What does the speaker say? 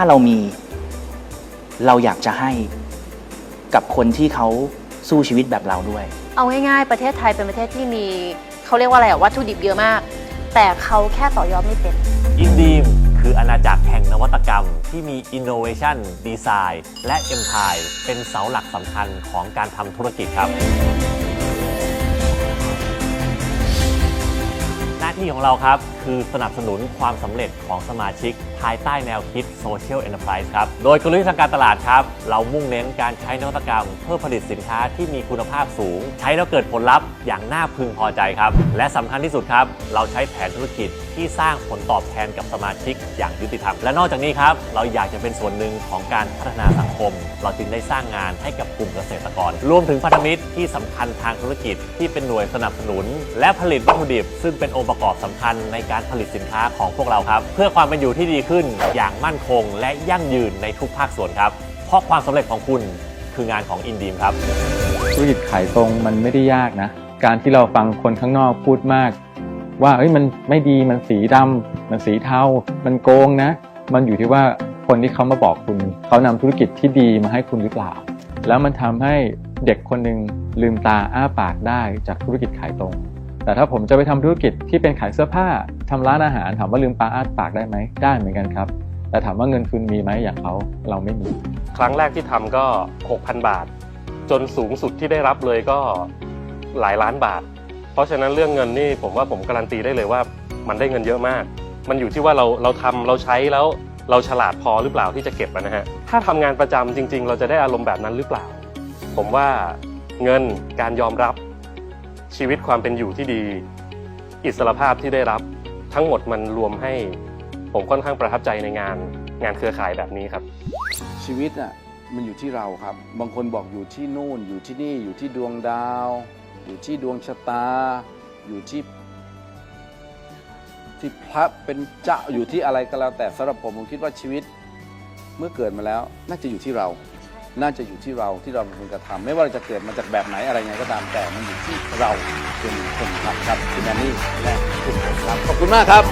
ถ้าเรามี เราอยากจะให้กับคนที่เขาสู้ชีวิตแบบเราด้วย เอาง่ายๆ ประเทศไทยเป็นประเทศที่มีเขาเรียกว่าอะไรอะวัตถุดิบเยอะมาก แต่เขาแค่ต่อยอดไม่เป็น อินดีมคืออาณาจักรแห่งนวัตกรรม ที่มี Innovation Design และ Empire เป็นเสาหลักสำคัญของการทำธุรกิจครับ ที่ของเราครับ คือสนับสนุนความสำเร็จของสมาชิก ภายใต้แนวคิด Social Enterprise ครับ โดยกลยุทธ์ทางการตลาดครับ เรามุ่งเน้นการใช้นวัตกรรม เพื่อผลิตสินค้าที่มีคุณภาพสูง ใช้แล้วเกิดผลลัพธ์อย่างน่าพึงพอใจครับ และสำคัญที่สุดครับ เราใช้แผนธุรกิจ ที่สร้างผลตอบแทนกับสมาชิกอย่างยุติธรรม และนอกจากนี้ครับ เราอยากจะเป็นส่วนหนึ่งของการพัฒนาสังคม เราจึงได้สร้างงานให้กับกลุ่มเกษตรกร รวมถึงพันธมิตรที่สำคัญทางธุรกิจที่เป็นหน่วยสนับสนุน และผลิตวัตถุดิบ ซึ่งเป็นองค์ประกอบสำคัญในการผลิตสินค้าของพวกเราครับ เพื่อความเป็นอยู่ที่ดีขึ้นอย่างมั่นคง และยั่งยืนในทุกภาคส่วนครับ เพราะความสำเร็จของคุณคืองานของอินดีมครับ ธุรกิจขายตรงมันไม่ได้ยากนะ การที่เราฟังคนข้างนอกพูดมาก ว่าเอ้ยมันไม่ดีมันสีดำมันสีเทา มันโกงนะ มันอยู่ที่ว่าคนที่เขามาบอกคุณ เขานำธุรกิจที่ดีมาให้คุณหรือเปล่า แล้วมันทำให้เด็กคนหนึ่งลืมตาอ้าปากได้จากธุรกิจขายตรง แต่ถ้าผมจะไปทำธุรกิจที่เป็นขายเสื้อผ้าทำร้านอาหารถามว่าลืมตาอ้าปากได้ไหมได้เหมือนกันครับ แต่ถามว่าเงินทุนมีไหมอย่างเขาเราไม่มี ครั้งแรกที่ทำก็ 6,000 บาท จนสูงสุดที่ได้รับเลยก็หลายล้านบาท ราะฉะนั้นเรื่องเงินนี่ผมว่าผมการันตีได้เลยว่ามันได้เงินเยอะมาก มันอยู่ที่ว่าเราเราทำเราใช้แล้วเราฉลาดพอหรือเปล่าที่จะเก็บนะฮะ ถ้าทำงานประจำจริง ๆ เราจะได้อารมณ์แบบนั้นหรือเปล่า ผมว่าเงินการยอมรับชีวิตความเป็นอยู่ที่ดี อิสรภาพที่ได้รับทั้งหมดมันรวมให้ผมค่อนข้างประทับใจในงานงานเครือข่ายแบบนี้ครับ ชีวิตอะมันอยู่ที่เราครับ บางคนบอกอยู่ที่นู่น อยู่ที่นี่อยู่ที่ดวงดาว อยู่ที่ดวงชะตา อยู่ที่ที่พระเป็นเจ้าอยู่ที่อะไรก็แล้วแต่สำหรับผมผมคิดว่าชีวิตเมื่อเกิดมาแล้ว น่าจะอยู่ที่เรา น่าจะอยู่ที่เราที่เราเป็นคนกระทำไม่ว่าเราจะเกิดมาจากแบบไหนอะไรไงก็ตามแต่มันอยู่ที่เราเป็นคนทำครับคุณแอนนี่และคุณครับขอบคุณมากครับ